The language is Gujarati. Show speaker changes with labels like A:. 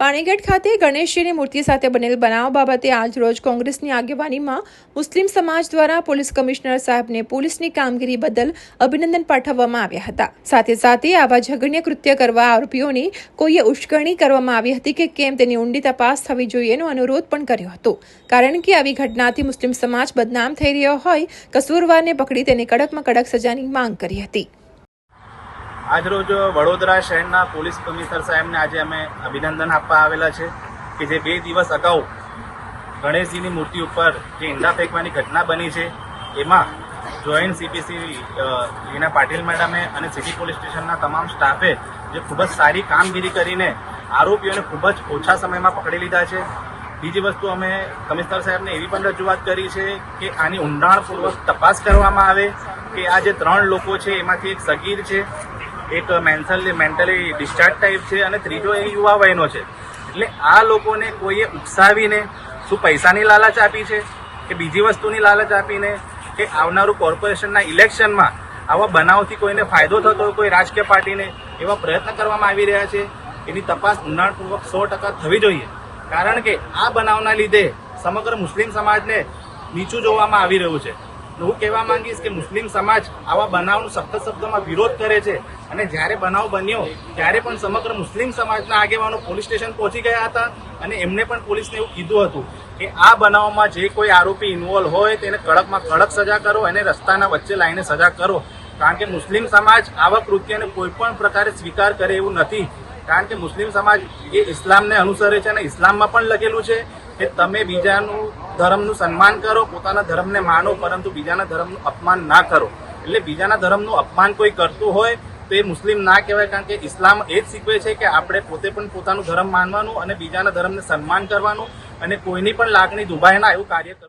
A: પાણીગઢ ખાતે ગણેશજીની મૂર્તિ સાથે બનેલ બનાવ બાબતે આજરોજ કોંગ્રેસની આગેવાનીમાં મુસ્લિમ સમાજ દ્વારા પોલીસ કમિશનર સાહેબને પોલીસની કામગીરી બદલ અભિનંદન પાઠવવામાં આવ્યા હતા. સાથે સાથે આવા જઘન્ય કૃત્ય કરવા આરોપીઓની કોઈએ ઉશ્કેરણી કરવામાં આવી હતી કે કેમ તેની ઊંડી તપાસ થવી જોઈએનો અનુરોધ પણ કર્યો હતો. કારણ કે આવી ઘટનાથી મુસ્લિમ સમાજ બદનામ થઈ રહ્યો હોય, કસૂરવારને પકડી તેને કડકમાં કડક સજાની માંગ કરી હતી.
B: આજરોજ વડોદરા શહેરના પોલીસ કમિશનર સાહેબને આજે અમે અભિનંદન આપવા આવેલા છે કે જે બે દિવસ અગાઉ ગણેશજીની મૂર્તિ ઉપર જે ઈંડા ફેંકવાની ઘટના બની છે, એમાં જોઈન્ટ સીપીસી લીના પાટીલ મેડમે અને સિટી પોલીસ સ્ટેશનના તમામ સ્ટાફે જે ખૂબ જ સારી કામગીરી કરીને આરોપીઓને ખૂબ જ ઓછા સમયમાં પકડી લીધા છે. બીજી વસ્તુ અમે કમિશનર સાહેબને એવી પણ રજૂઆત કરી છે કે આની ઊંડાણપૂર્વક તપાસ કરવામાં આવે કે આ જે ત્રણ લોકો છે, એમાંથી એક સગીર છે એક મેન્ટલી મેન્ટલી ડિસ્ચાર્જ ટાઈપ છે અને ત્રીજો એ યુવા વયનો છે. એટલે આ લોકોને કોઈએ ઉકસાવીને શું પૈસાની લાલચ આપી છે કે બીજી વસ્તુની લાલચ આપીને કે આવનારું કોર્પોરેશનના ઇલેક્શનમાં આવા બનાવથી કોઈને ફાયદો થતો હોય, કોઈ રાજકીય પાર્ટીને એવા પ્રયત્ન કરવામાં આવી રહ્યા છે, એની તપાસ ઊંડાણપૂર્વક સો ટકા થવી જોઈએ. કારણ કે આ બનાવના લીધે સમગ્ર મુસ્લિમ સમાજને નીચું જોવામાં આવી રહ્યું છે. હું કહેવા માંગીશ કે મુસ્લિમ સમાજ આવા બનાવનો સખત શબ્દોમાં વિરોધ કરે છે. અને જ્યારે બનાવ બન્યો, ત્યારે પણ સમગ્ર મુસ્લિમ સમાજના આગેવાનો પોલીસ સ્ટેશન પહોંચી ગયા હતા અને એમને પણ પોલીસને એવું કીધું હતું કે આ બનાવમાં જે કોઈ આરોપી ઇન્વોલ્વ હોય, તેને કડકમાં કડક સજા કરો અને રસ્તાના વચ્ચે લાઈને સજા કરો. કારણ કે મુસ્લિમ સમાજ આવા કૃત્યને કોઈ પણ પ્રકારે સ્વીકાર કરે એવું નથી. કારણ કે મુસ્લિમ સમાજ એ ઇસ્લામને અનુસરે છે અને ઇસ્લામમાં પણ લખેલું છે કે તમે બીજાનું ધર્મનું સન્માન કરો, પોતાના ધર્મને માનો, પરંતુ બીજાના ધર્મનું અપમાન ના કરો. એટલે બીજાના ધર્મનું અપમાન કોઈ કરતું હોય તો એ મુસ્લિમ ના કહેવાય, કારણ કે ઇસ્લામ એ જ શીખવે છે કે આપણે પોતે પણ પોતાનું ધર્મ માનવાનું અને બીજાના ધર્મને સન્માન કરવાનું અને કોઈની પણ લાગણી દુભાય ના એવું કાર્ય કરવું.